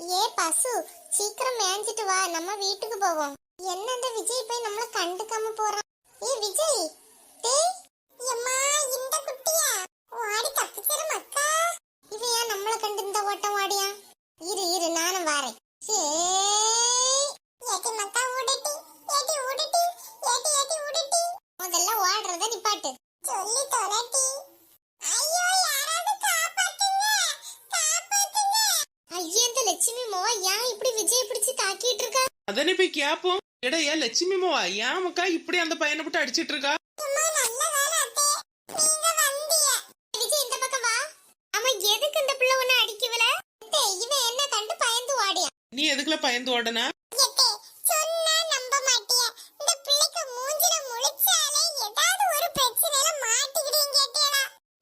ஏ பசு சீக்கிரம் மேய்ஞ்சிட்டு வா. நம்ம வீட்டுக்கு போவோம். என்ன இந்த விஜய் போய் நம்மள கண்டுக்காம போறான்? ஏ விஜய் டேய் எம்மா இந்த குட்டியா? ஓடி தப்பிச்சிரு மக்கா. இவன் ஏன் நம்மள கண்டு இந்த ஓட்டம் ஓடியா? இரு இரு நானும் வாரேன். சேய் ஏட்டி மக்கா ஓடிட்டி ஏடி ஓடிட்டி ஏடி ஏடி ஓடிட்டி முதல்ல ஓடுறத நிப்பாட்டு. சொல்லி தொலைட்டி. அதனே போய் கேப்போம். மாவா ஏன் மக்கா இப்படி அந்த பையனை போட்டு அடிச்சிட்டு இருக்கா நீ எதுக்குல பயந்து ஓடனா?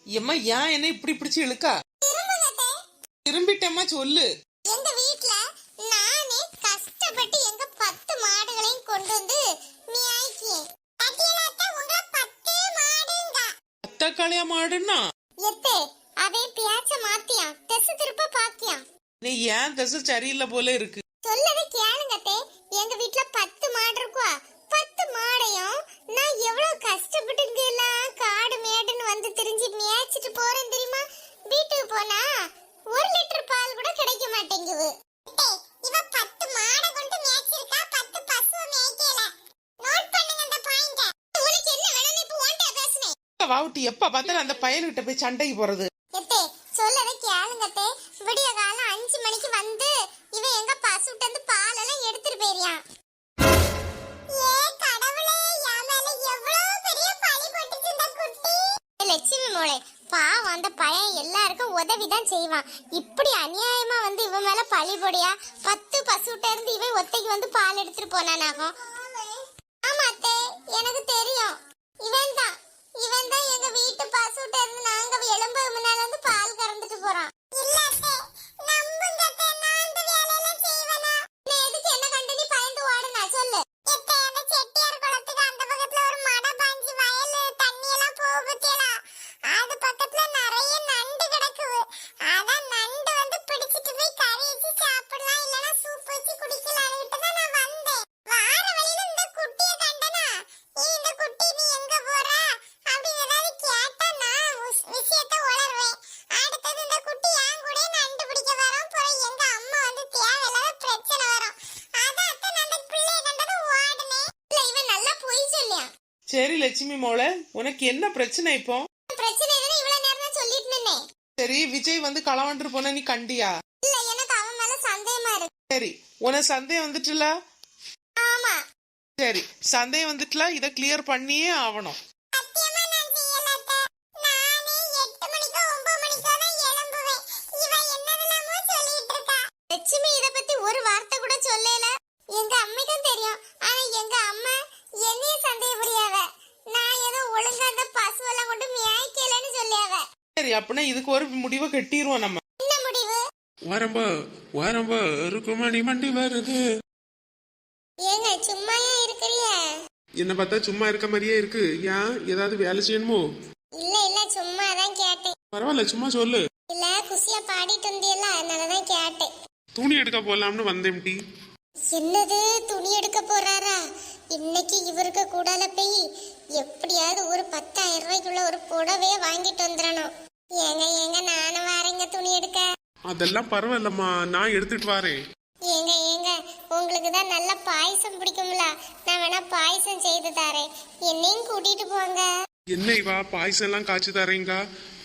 எம்மா ஏன் என்ன இப்படி பிடிச்சு இழுக்கா? திரும்பிட்டேம்மா சொல்லு. அத்தக்காளியா மாடுன்னா எத்தே அவன் பேச்ச மாத்தியான் திசை திருப்ப பாக்கியான் நீ ஏன் தசை சரியில்லை போல இருக்கு? சொல்லவே கேளுங்க அத்தே எங்க வீட்ல பத்து மாடு இருக்குவா பத்து மாடையும் நான் எவ்வளவு கஷ்டப்பட்டு இங்க எல்லாம் காடு மேடுன்னு வந்து திரிஞ்சு மேய்ச்சிட்டு போறேன் தெரியுமா வீட்டுக்கு போனா ஒரு லிட்டர் பால் கூட கிடைக்க மாட்டேங்குது இவ பத்து மாடை கொண்டு மேய்ச்சிருக்கா பத்து பசுவை மேய்க்கல நோட் பண்ணுங்க அந்த பாயிண்ட உனக்கு என்ன வேணும் இப்ப ஓன்ட்ட பேசுனேன் எப்ப பார்த்தாலும் அந்த பையன்கிட்ட போய் சண்டைக்கு போறது. எத்தே சொல்லவே கேளுங்கத்தே. விடிய காலம் அஞ்சு மணிக்கு வந்து இவன் எங்க பசுட்ட இருந்து பாலெல்லாம் எடுத்துட்டு போயிருக்கான். பெரிய லட்சுமி மோளே பாவம் அந்த பையன் எல்லாருக்கும் உதவிதான் செய்வான். இப்படி அநியாயமா வந்து இவன் மேல பழி போடியா பத்து பசுட்ட இருந்து இவன் ஒத்தைக்கு வந்து பால் எடுத்துட்டு போனானாகும் ஆமா அத்தே எனக்கு தெரியும் இவன் தான் இவன் தான் எங்க வீட்டு பசுட்ட இருந்து நாங்க எலும்பு முன்னால வந்து பால் கறந்துட்டு போறான். சரி லட்சுமி மோள உனக்கு என்ன பிரச்சனை இப்போ? பிரச்சனை இல்லைன்னு இவ்வளவு நேரம் தான் சொல்லிட்டு நின்னேன் சரி விஜய் வந்து களவாண்டு போன நீ கண்டியா? இல்ல எனக்கு அவன் மேல சந்தேகமா இருக்கு. சரி உனக்கு சந்தேகம் வந்துட்டுல? ஆமா. சரி சந்தேகம் வந்துட்டுல? இத கிளியர் பண்ணியே ஆவணும் சரி அப்படின்னா இதுக்கு ஒரு முடிவை கட்டிடுவோம் நம்ம. என்ன முடிவு? வரம்போ வரம்போ இருக்குமணி மண்டி வருது. ஏங்க சும்மா ஏன் இருக்கிறிய என்ன பார்த்தா சும்மா இருக்க மாதிரியே இருக்கு. ஏன்? ஏதாவது வேலை செய்யணுமோ? இல்ல இல்ல சும்மா தான் கேட்டேன். பரவாயில்ல சும்மா சொல்லு. இல்ல குசியா பாடிட்டு வந்தியல்ல அதனாலதான் கேட்டேன். துணி எடுக்க போலாம்னு வந்தேன் டி. என்னது? துணி எடுக்க போறாரா? இன்னைக்கு இவருக்கு கூடால போய் எப்படியாவது ஒரு பத்தாயிரம் ரூபாய்க்குள்ள ஒரு புடவைய வாங்கிட்டு வந்துடணும். ஏங்க ஏங்க நானும் வரேங்க துணி எடுக்க. அதெல்லாம் பரவாயில்லம்மா நான் எடுத்துட்டு வரேன். ஏங்க ஏங்க உங்களுக்கு தான் நல்ல பாயசம் பிடிக்கும்ல. நான் வேணா பாயசம் செய்து தரேன். என்னையும் கூட்டிட்டு போங்க. என்ன இவா பாயசம் எல்லாம் காய்ச்சி தரேங்க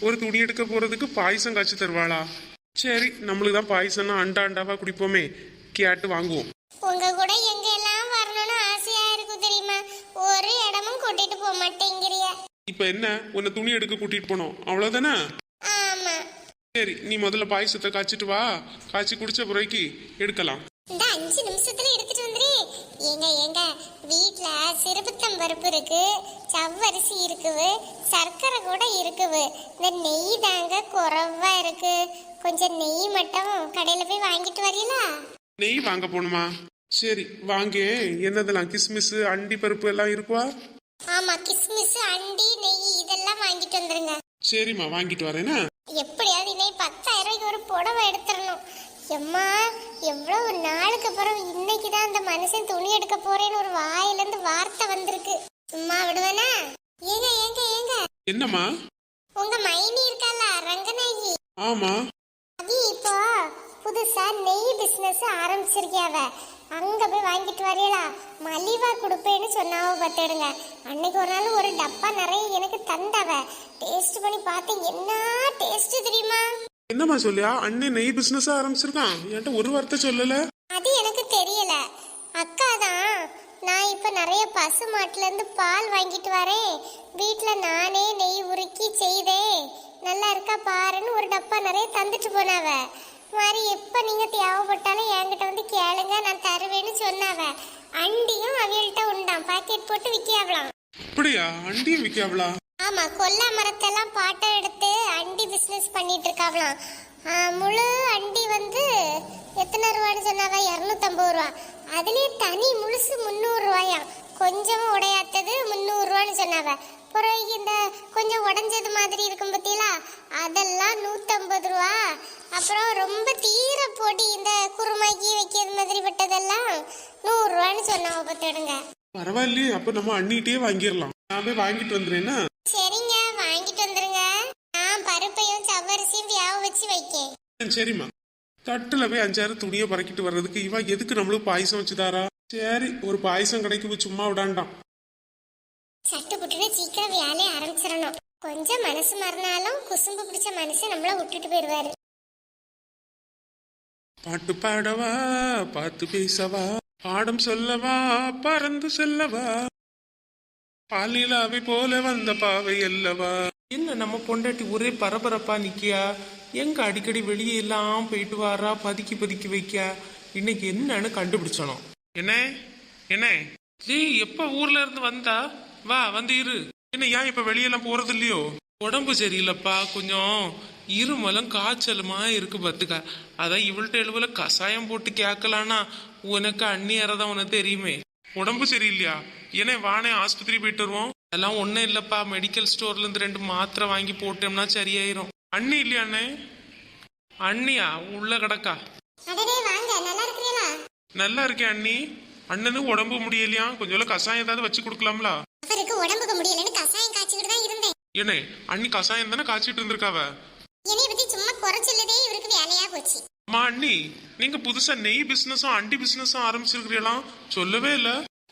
ஒரு துணி எடுக்க போறதுக்கு பாயசம் காய்ச்சி தருவாளா? சரி நம்மளுக்கு தான் பாயசம்னா அண்டா அண்டாவா குடிப்போமே. கேட்டு வாங்குவோம். உங்க கூட எங்க எல்லாம் ஒரு இடமும் கூட்டிட்டு போக மாட்டேங்கிறிய. இப்ப என்ன? உன்னை துணி எடுக்க கூட்டிட்டு போனோம். அவ்வளவுதானே? ஆமா. சரி நீ முதல்ல பாயசத்தை காய்ச்சிட்டு வா. காய்ச்சி குடிச்ச பிறகு எடுக்கலாம். இந்த அஞ்சு நிமிஷத்துல எடுத்துட்டு வந்துரு. ஏங்க ஏங்க வீட்ல சிறுபத்தம் பருப்பு இருக்கு சவ்வரிசி இருக்குது சர்க்கரை கூட இருக்குது. இந்த நெய் தாங்க குறைவா இருக்கு. கொஞ்சம் நெய் மட்டும் கடையில போய் வாங்கிட்டு வரீங்களா நெய் வாங்க போகணுமா? சரி வாங்க. என்னதெல்லாம்? கிஸ்மிஸ் அண்டி பருப்பு எல்லாம் இருக்குவா? ஆமா கிஸ்மிஸ் அண்டி நெய் இதெல்லாம் வாங்கிட்டு வந்துருங்க. சரிம்மா வாங்கிட்டு வரேனா எப்படியாவது இன்னைக்கு பத்தாயிரம் ரூபாய்க்கு ஒரு புடவை எடுத்துடணும். எம்மா எவ்வளவு நாளுக்கு அப்புறம் இன்னைக்கு தான் அந்த மனுஷன் துணி எடுக்க போறேன்னு ஒரு வாயிலிருந்து வார்த்தை வந்திருக்கு. சும்மா விடுவேனா? ஏங்க ஏங்க ஏங்க. என்னம்மா? உங்க மைனி இருக்கல்ல ரங்கநாயகி? ஆமா. அது இப்போ புதுசா நெய் பிசினஸ் ஆரம்பிச்சிருக்கியாவ. அங்க போய் வாங்கிட்டு வரீங்களா மலிவா கொடுப்பேன்னு சொன்னாவ பார்த்துடுங்க. அன்னைக்கு ஒரு நாள் ஒரு டப்பா நிறைய எனக்கு தந்தவ. டேஸ்ட் பண்ணி பார்த்தேன். என்ன டேஸ்ட் தெரியுமா? என்னம்மா சொல்லியா? அண்ணன் நெய் பிசினஸ் ஆரம்பிச்சிருக்கான். என்கிட்ட ஒரு வார்த்தை சொல்லல. அது எனக்கு தெரியல. அக்கா தான். நான் இப்போ நிறைய பசு மாட்டுல இருந்து பால் வாங்கிட்டு வரேன். வீட்டில் நானே நெய் உருக்கி செய்தேன் நல்லா இருக்கா பாருன்னு ஒரு டப்பா நிறைய தந்துட்டு போனாவ. மாதிரி எப்போ நீங்கள் தேவைப்பட்டாலும் என்கிட்ட வந்து கேளுங்க நான் தருவேன்னு சொன்னாவ. அண்டியும் அவியல்கிட்ட உண்டாம். பாக்கெட் போட்டு விற்காவலாம் அப்படியா? அண்டியும் விற்காவளா ஆமா கொல்லா மரத்தெல்லாம் பாட்டம் எடுத்து அண்டி பிசினஸ் பண்ணிட்டு இருக்காவலாம். முழு அண்டி வந்து எத்தனை ரூபான்னு சொன்னாவ? இரநூத்தம்பது ரூபா. அதுலயே தனி முழுசு முந்நூறு ரூபாயா கொஞ்சம் உடையாத்தது முந்நூறு ரூபான்னு சொன்னாவ. பிறகு இந்த கொஞ்சம் உடைஞ்சது மாதிரி இருக்கும் பத்தியலா? அதெல்லாம் நூத்தம்பது ரூபா. அப்புறம் ரொம்ப தீர போட்டி இந்த குருமாக்கி வைக்கிறது மாதிரி பட்டதெல்லாம் நூறு ரூபான்னு சொன்னாவ பார்த்துடுங்க பரவாயில்லையே அப்ப நம்ம அண்ணிட்டே வாங்கிடலாம் நான் போய் வாங்கிட்டு வந்துடுறேன்னா சரிங்க வாங்கிட்டு வந்துருங்க. நான் பருப்பையும் சவ்வரிசியும் வியாவ வச்சு வைக்கேன். சரிம்மா. தட்டுல போய் அஞ்சாறு துணியை பறக்கிட்டு வர்றதுக்கு இவ எதுக்கு நம்மளுக்கு பாயசம் வச்சு தாரா சரி ஒரு பாயசம் கடைக்கு சும்மா விடாண்டாம். சட்டு புட்டுன்னு சீக்கிரம் வேலையை ஆரம்பிச்சிடணும். கொஞ்சம் மனசு மறந்தாலும் குசும்பு பிடிச்ச மனுஷன் நம்மள விட்டுட்டு போயிடுவாரு. பாட்டு பாடவா பார்த்து பேசவா பாடம் சொல்லவா பறந்து செல்லவா? பாலிலாவை போல வந்த பாவை அல்லவா? என்ன நம்ம பொண்டாட்டி ஒரே பரபரப்பா நிக்கியா? எங்க அடிக்கடி வெளியே எல்லாம் போயிட்டு வாரா பதுக்கி பதுக்கி வைக்க இன்னைக்கு என்னன்னு கண்டுபிடிச்சணும். என்ன? என்ன? ஜெய் எப்ப ஊர்ல இருந்து வந்தா? வா வந்து இரு. என்ன ஏன் இப்ப வெளியெல்லாம் போறது இல்லையோ உடம்பு சரியில்லைப்பா கொஞ்சம் இருமலும் காய்ச்சலுமா இருக்கு பத்துக்க. அதான் இவள்கிட்ட எழுவல கஷாயம் போட்டு கேட்கலான்னா உனக்கு அந்நியறதான் உனக்கு தெரியுமே. உடம்பு சரியில்லையா? என்ன வானே ஆஸ்பத்திரி போயிட்டு வருவோம். அதெல்லாம் ஒன்றும் இல்லைப்பா மெடிக்கல் ஸ்டோர்ல இருந்து ரெண்டு மாத்திரை வாங்கி போட்டோம்னா சரியாயிரும். அண்ணி இல்லையா அண்ணே அண்ணியா? உள்ள கிடக்கா. நல்லா இருக்கேன் அண்ணி. அண்ணனுக்கு உடம்பு முடியலையா? கொஞ்சம் கஷாயம் ஏதாவது வச்சு கொடுக்கலாம்ல? அவருக்கு உடம்புக்கு முடியலன்னு கசாயம் காய்ச்சிக்கிட்டு தான் இருந்தேன். என்ன அண்ணி கஷாயம் தானே காய்ச்சிட்டு இருந்திருக்காவ? என்னைய பத்தி சும்மா குறைச்சொல்லதே இவருக்கு வேலையா போச்சு. அம்மா அண்ணி நீங்க புதுசா நெய் பிசினஸும் அண்டி பிசினஸும் ஆரம்பிச்சிருக்கிறீங்களா சொல்லவே இல்ல.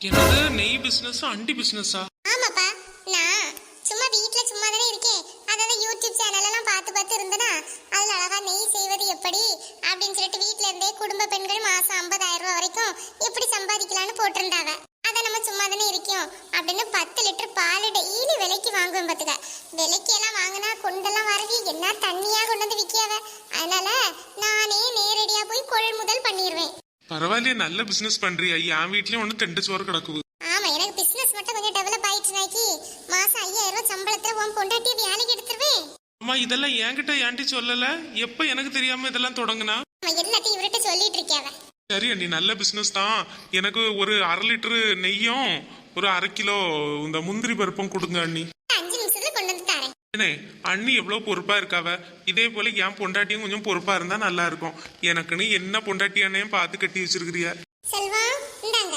என்னது நெய் பிசினஸ் அண்டி பிசினஸா ஆமாப்பா நான் சும்மா வீட்ல சும்மா தானே இருக்கேன். அதாவது யூடியூப் சேனல் எல்லாம் பார்த்து பார்த்து இருந்தனா அதுல அழகா நெய் செய்வது எப்படி அப்படின்னு சொல்லிட்டு வீட்ல இருந்தே குடும்ப பெண்கள் மாசம் 50000 ரூபாய் வரைக்கும் எப்படி சம்பாதிக்கலாம்னு சும்மா தானே இருக்கோம் அப்படின்னு பத்து லிட்டர் பால் டெய்லி விலைக்கு வாங்குவேன் பாத்துக்க விலைக்கு எல்லாம் வாங்கினா கொண்டெல்லாம் வரவி என்ன தண்ணியா கொண்டு வந்து விற்காவ அதனால நானே நேரடியா போய் கொள்முதல் பண்ணிடுவேன் பரவாயில்லையே நல்ல பிசினஸ் பண்றியா? என் வீட்லயும் ஒண்ணு தெண்டு சோறு கிடக்குது. ஆமா எனக்கு பிசினஸ் மட்டும் கொஞ்சம் டெவலப் ஆயிடுச்சு நாக்கி மாசம் ஐயாயிரம் ரூபாய் சம்பளத்துல உன் பொண்டாட்டியை வேலைக்கு எடுத்துருவேன். அம்மா இதெல்லாம் என்கிட்ட ஏன்டி சொல்லல? எப்ப எனக்கு தெரியாம இதெல்லாம் தொடங்குனா அவன் எல்லாத்தையும் இவர்கிட்ட சொல்லிட்டு இருக்கியாவ சரி அண்ணி நல்ல பிசினஸ் தான். எனக்கு ஒரு அரை லிட்டரு நெய்யும் ஒரு அரை கிலோ இந்த முந்திரி பருப்பும் கொடுங்க அண்ணி. அஞ்சு நிமிஷத்துல கொண்டு வந்து தரேன். அண்ணே அண்ணி எவ்வளவு பொறுப்பா இருக்காவ? இதே போல என் பொண்டாட்டியும் கொஞ்சம் பொறுப்பா இருந்தா நல்லா இருக்கும். எனக்குன்னு என்ன பொண்டாட்டி அண்ணையும் பார்த்து கட்டி வச்சிருக்கிறிய? செல்வா இந்தாங்க.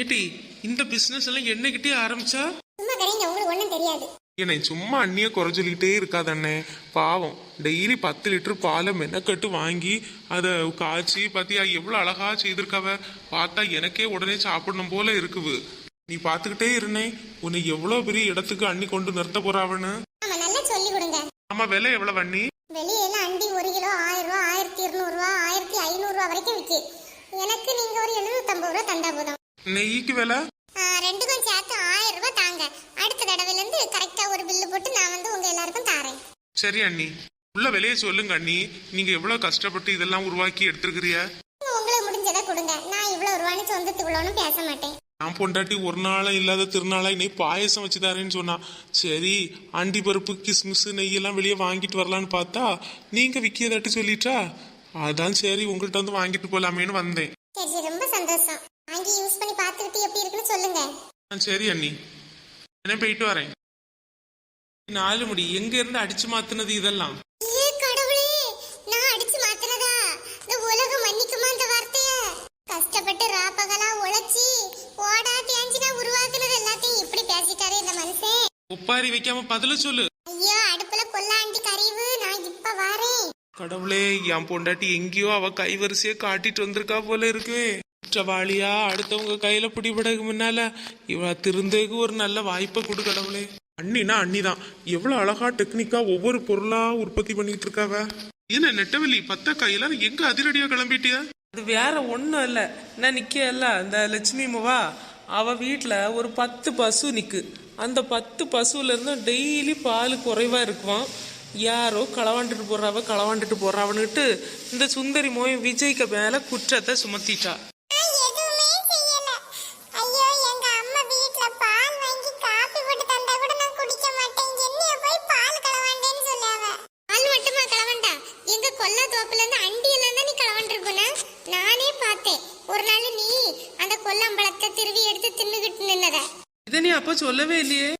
ஏட்டி இந்த பிசினஸ் எல்லாம் என்னகிட்டே ஆரம்பிச்சா? சும்மா கரைங்க உங்களுக்கு தெரியாது. என்னை சும்மா அண்ணிய குறை சொல்லிக்கிட்டே இருக்காத அண்ணே பாவம். டெய்லி பத்து லிட்டர் பாலை மெனக்கட்டு வாங்கி அதை காய்ச்சி பாத்தியா எவ்வளவு அழகா செய்திருக்காவ? பார்த்தா எனக்கே உடனே சாப்பிடணும் போல இருக்குது. நீ பார்த்துக்கிட்டே இருந்தே உன்னை எவ்வளவு பெரிய இடத்துக்கு அண்ணி கொண்டு நிறுத்த போறாவன்னு? ஆமா விலை எவ்வளவு அண்ணி? வெளியில அண்டி ஒரு கிலோ ஆயிரம் ரூபா ஆயிரத்தி இருநூறு ரூபா ஆயிரத்தி ஐநூறு ரூபா வரைக்கும் விற்கி. எனக்கு நீங்க ஒரு எழுநூத்தம்பது ரூபா தந்தா போதும். நெய்க்கு விலை? தடவைல இருந்து கரெக்டா ஒரு பில்லு போட்டு நான் வந்து உங்க எல்லாருக்கும் தாரேன். சரி அண்ணி. உள்ள விலையை சொல்லுங்க அண்ணி. நீங்க எவ்வளவு கஷ்டப்பட்டு இதெல்லாம் உருவாக்கி எடுத்திருக்கிறிய உங்களுக்கு முடிஞ்சதை கொடுங்க. நான் இவ்வளவு ரூபான்னு சொந்தத்துக்கு இவ்வளோன்னு பேச மாட்டேன். நான் பொண்டாட்டி ஒரு நாளும் இல்லாத திருநாளா இன்னைக்கு பாயசம் வச்சு தரேன்னு சொன்னா. சரி அண்டி பருப்பு கிஸ்மிஸ் நெய்யெல்லாம் வெளியே வாங்கிட்டு வரலான்னு பார்த்தா நீங்க விக்கியதாட்டி சொல்லிட்டா? அதான் சரி உங்கள்கிட்ட வந்து வாங்கிட்டு போலாமேன்னு வந்தேன். சரி ரொம்ப சந்தோஷம். வாங்கி யூஸ் பண்ணி பார்த்துக்கிட்டு எப்படி இருக்குன்னு சொல்லுங்க. சரி அண்ணி. நான் போயிட்டு வரேன் நாலு முடி எங்க இருந்து அடிச்சு மாத்துனது இதெல்லாம் கஷ்டப்பட்டு ராப்பகலா உழைச்சி ஓடா தேஞ்சினா உருவாக்குனது எல்லாத்தையும் இப்படி பேசிட்டாரு இந்த மனுஷன் உப்பாரி வைக்காம பதில சொல்லு ஐயோ அடுப்புல கொல்லாண்டி கறிவு நான் இப்ப வாரேன் கடவுளே என் பொண்டாட்டி எங்கேயோ அவ கை கைவரிசையை காட்டிட்டு வந்திருக்கா போல இருக்கு குற்றவாளியா? அடுத்தவங்க கையில பிடிபடக்கு முன்னால இவ திருந்தேக்கு ஒரு நல்ல வாய்ப்பை கொடு கடவுளே. அண்ணினா அண்ணிதான். எவ்வளவு அழகா டெக்னிக்கா ஒவ்வொரு பொருளா உற்பத்தி பண்ணிட்டு இருக்காவ? என்ன நெட்டவெளி பத்த கையில எங்க அதிரடியா கிளம்பிட்டியா? அது வேற ஒண்ணும் இல்ல. நான் நிக்கல இந்த லட்சுமி அம்மாவா அவ வீட்டில் ஒரு பத்து பசு நிக்கு. அந்த பத்து பசுல இருந்து டெய்லி பால் குறைவா இருக்குவான். யாரோ களவாண்டுட்டு போறாவ களவாண்டுட்டு போறாவன்னுட்டு இந்த சுந்தரி மோயம் விஜய்க்கு மேல குற்றத்தை சுமத்திட்டா. சொல்லவே இல்லையே.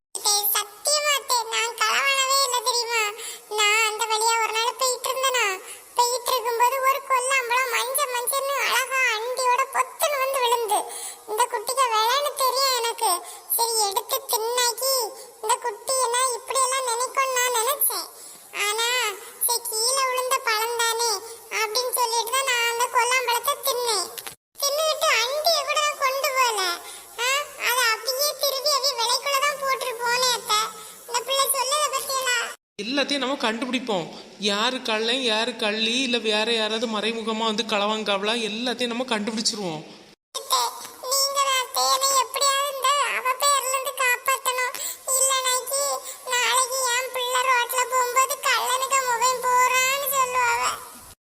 எல்லாத்தையும் நம்ம கண்டுபிடிப்போம். யாரு கள்ளன் யாரு கள்ளி இல்ல வேற யாராவது மறைமுகமா வந்து களவாங்காவலா எல்லாத்தையும் நம்ம கண்டுபிடிச்சிருவோம்.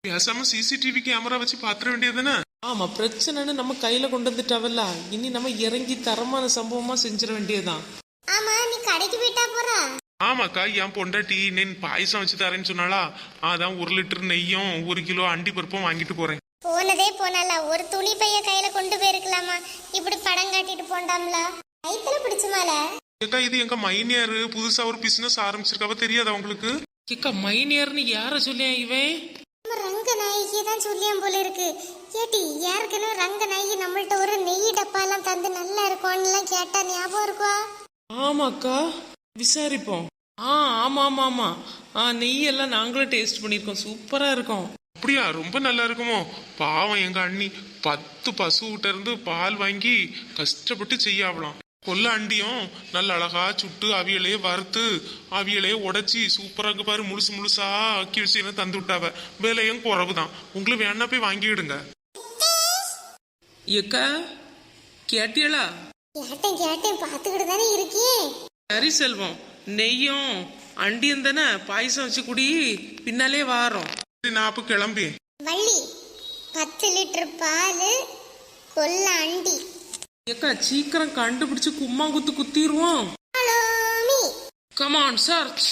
பேசாம சிசிடிவி கேமரா வச்சு பாத்திர வேண்டியதுதானே? ஆமா பிரச்சனைன்னு நம்ம கையில கொண்டு வந்துட்டாவல்ல. இனி நம்ம இறங்கி தரமான சம்பவமா செஞ்சிட வேண்டியதுதான். ஆமா நீ கடைக்கு போயிட்டா போறா. ஆமாக்கா என் பொண்டாட்டி நென் பாயசம் வச்சு தரேன்னு சொன்னாளா? அதான் ஒரு லிட்டர் நெய்யும் ஒரு கிலோ அண்டி பருப்பும் வாங்கிட்டு போறேன். போனதே போனால ஒரு துணி பைய கையில கொண்டு போயிருக்கலாமா? இப்படி படம் காட்டிட்டு போண்டாம்ல? கைத்துல பிடிச்சுமால? ஏக்கா இது எங்க மைனியாரு? புதுசா ஒரு பிசினஸ் ஆரம்பிச்சிருக்காவ தெரியாதா உங்களுக்கு? கிக்கா மைனியர்னு யார சொல்லியா இவன்? நம்ம ரங்க நாயகி தான் சொல்லியான் போல இருக்கு. ஏட்டி ஏற்கனவே ரங்க நாயகி நம்மள்ட்ட ஒரு நெய் டப்பாலாம் தந்து நல்லா இருக்கும்னுலாம் கேட்டா ஞாபகம் இருக்கா ஆமாக்கா. விசாரிப்போம். ஆ ஆமா ஆமா ஆமா ஆ நெய் எல்லாம் நாங்களும் டேஸ்ட் பண்ணியிருக்கோம். சூப்பரா இருக்கும். அப்படியா? ரொம்ப நல்லா இருக்குமோ? பாவம் எங்க அண்ணி. பத்து பசு கிட்ட இருந்து பால் வாங்கி கஷ்டப்பட்டு செய்யாவலாம். கொல்ல அண்டியும் நல்ல அழகா சுட்டு அவியலையே வறுத்து அவியலையே உடைச்சி சூப்பரா இருக்கு பாரு. முழுசு முழுசா அக்கி வச்சு தந்து விட்டாவ? விலையும் குறவுதான். உங்களுக்கு வேணா போய் வாங்கிடுங்க. ஏக்கா கேட்டியலா? கேட்டேன் கேட்டேன். பார்த்துக்கிட்டு தானே இருக்கேன். சரி செல்வம் நெய்யும் அண்டியும் தானே பாயசம் வச்சு குடி பின்னாலே வாரோம். நான் அப்ப கிளம்பி. வள்ளி பத்து லிட்டர் பால் கொல்ல அண்டி. ஏக்கா சீக்கிரம் கண்டுபிடிச்சு கும்மாங்குத்து குத்திடுவோம் hello me. Come on church